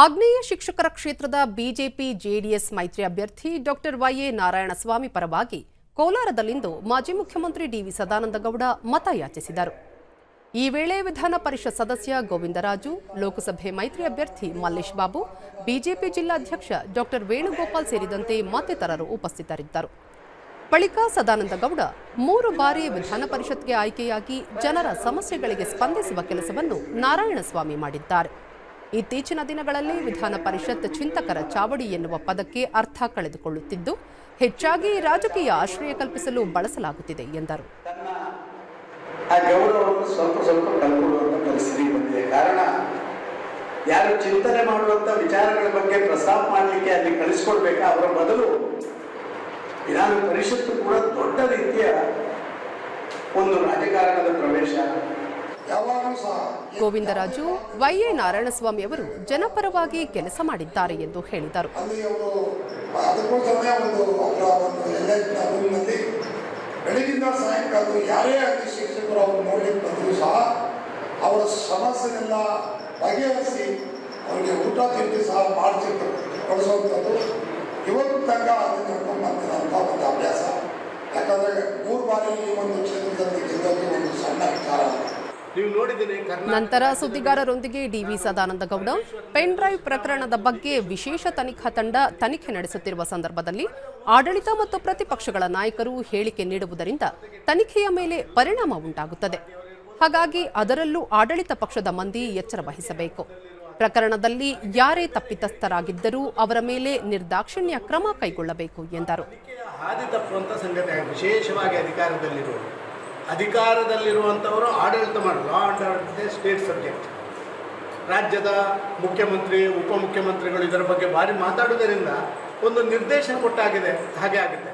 ಆಗ್ನೇಯ ಶಿಕ್ಷಕರ ಕ್ಷೇತ್ರದ ಬಿಜೆಪಿ ಜೆಡಿಎಸ್ ಮೈತ್ರಿ ಅಭ್ಯರ್ಥಿ ಡಾಕ್ಟರ್ ವೈಎ ನಾರಾಯಣಸ್ವಾಮಿ ಪರವಾಗಿ ಕೋಲಾರದಲ್ಲಿಂದು ಮಾಜಿ ಮುಖ್ಯಮಂತ್ರಿ ಡಿವಿ ಸದಾನಂದಗೌಡ ಮತ ಯಾಚಿಸಿದರು ಈ ವೇಳೆ ವಿಧಾನ ಪರಿಷತ್ ಸದಸ್ಯ ಗೋವಿಂದರಾಜು, ಲೋಕಸಭೆ ಮೈತ್ರಿ ಅಭ್ಯರ್ಥಿ ಮಲ್ಲೇಶ್ ಬಾಬು, ಬಿಜೆಪಿ ಜಿಲ್ಲಾಧ್ಯಕ್ಷ ಡಾಕ್ಟರ್ ವೇಣುಗೋಪಾಲ್ ಸೇರಿದಂತೆ ಮತ್ತಿತರರು ಉಪಸ್ಥಿತರಿದ್ದರು. ಬಳಿಕ ಸದಾನಂದಗೌಡ ಮೂರು ಬಾರಿ ವಿಧಾನ ಪರಿಷತ್ಗೆ ಆಯ್ಕೆಯಾಗಿ ಜನರ ಸಮಸ್ಯೆಗಳಿಗೆ ಸ್ಪಂದಿಸುವ ಕೆಲಸವನ್ನು ನಾರಾಯಣಸ್ವಾಮಿ ಮಾಡಿದ್ದಾರೆ. ಇತ್ತೀಚಿನ ದಿನಗಳಲ್ಲಿ ವಿಧಾನ ಪರಿಷತ್ ಚಿಂತಕರ ಚಾವಡಿ ಎನ್ನುವ ಪದಕ್ಕೆ ಅರ್ಥ ಕಳೆದುಕೊಳ್ಳುತ್ತಿದ್ದು, ಹೆಚ್ಚಾಗಿ ರಾಜಕೀಯ ಆಶ್ರಯ ಕಲ್ಪಿಸಲು ಬಳಸಲಾಗುತ್ತಿದೆ ಎಂದರು. ಸ್ವಲ್ಪ ಸ್ವಲ್ಪ ಕಾರಣ, ಯಾರು ಚಿಂತನೆ ಮಾಡುವಂತ ವಿಚಾರಗಳ ಬಗ್ಗೆ ಪ್ರಸ್ತಾಪ ಮಾಡಲಿಕ್ಕೆ ಅಲ್ಲಿ ಕಳಿಸ್ಕೊಡ್ಬೇಕಾ? ಅವರ ಬದಲು ವಿಧಾನ ಪರಿಷತ್ತು ಕೂಡ ದೊಡ್ಡ ರೀತಿಯ ಒಂದು ರಾಜಕಾರಣದ ಪ್ರವೇಶ. ಗೋವಿಂದರಾಜು ವೈಎ ನಾರಾಯಣಸ್ವಾಮಿ ಅವರು ಜನಪರವಾಗಿ ಕೆಲಸ ಮಾಡಿದ್ದಾರೆ ಎಂದು ಹೇಳಿದರು. ಬೆಳಗಿಂದ ಸಾಯಂಕಾಲ ಯಾರೇ ಆಗಲಿ ಶಿಕ್ಷಕರು ಅವರು ಸಹ ಅವರ ಸಮಸ್ಯೆನೆಲ್ಲ ಬಗೆಹರಿಸಿ ಅವರಿಗೆ ಊಟ ತಿಂಡಿ ಸಹ ಮಾಡಿಸಿ ಕೊಡಿಸುವಂಥದ್ದು. ಇವತ್ತು ತನಕ ಒಂದು ಅಭ್ಯಾಸ. ಯಾಕಂದರೆ ಮೂರು ಬಾರಿ ಈ ಒಂದು ಕ್ಷೇತ್ರದಲ್ಲಿ ಒಂದು ಸಣ್ಣ ವಿಚಾರ. ನಂತರ ಸುದ್ದಿಗಾರರೊಂದಿಗೆ ಡಿವಿ ಸದಾನಂದಗೌಡ ಪೆನ್ ಡ್ರೈವ್ ಪ್ರಕರಣದ ಬಗ್ಗೆ ವಿಶೇಷ ತನಿಖಾ ತಂಡ ತನಿಖೆ ನಡೆಸುತ್ತಿರುವ ಸಂದರ್ಭದಲ್ಲಿ ಆಡಳಿತ ಮತ್ತು ಪ್ರತಿಪಕ್ಷಗಳ ನಾಯಕರು ಹೇಳಿಕೆ ನೀಡುವುದರಿಂದ ತನಿಖೆಯ ಮೇಲೆ ಪರಿಣಾಮ ಉಂಟಾಗುತ್ತದೆ. ಹಾಗಾಗಿ ಅದರಲ್ಲೂ ಆಡಳಿತ ಪಕ್ಷದ ಮಂದಿ ಎಚ್ಚರ ವಹಿಸಬೇಕು. ಪ್ರಕರಣದಲ್ಲಿ ಯಾರೇ ತಪ್ಪಿತಸ್ಥರಾಗಿದ್ದರೂ ಅವರ ಮೇಲೆ ನಿರ್ದಾಕ್ಷಿಣ್ಯ ಕ್ರಮ ಕೈಗೊಳ್ಳಬೇಕು ಎಂದರು. ಅಧಿಕಾರದಲ್ಲಿರುವಂಥವರು ಆಡಳಿತ ಮಾಡಿ law and order state subject ರಾಜ್ಯದ ಮುಖ್ಯಮಂತ್ರಿ, ಉಪಮುಖ್ಯಮಂತ್ರಿಗಳು ಇದರ ಬಗ್ಗೆ ಭಾರಿ ಮಾತಾಡುವುದರಿಂದ ಒಂದು ನಿರ್ದೇಶನ ಕೊಟ್ಟಾಗಿದೆ, ಹಾಗೆ ಆಗುತ್ತೆ.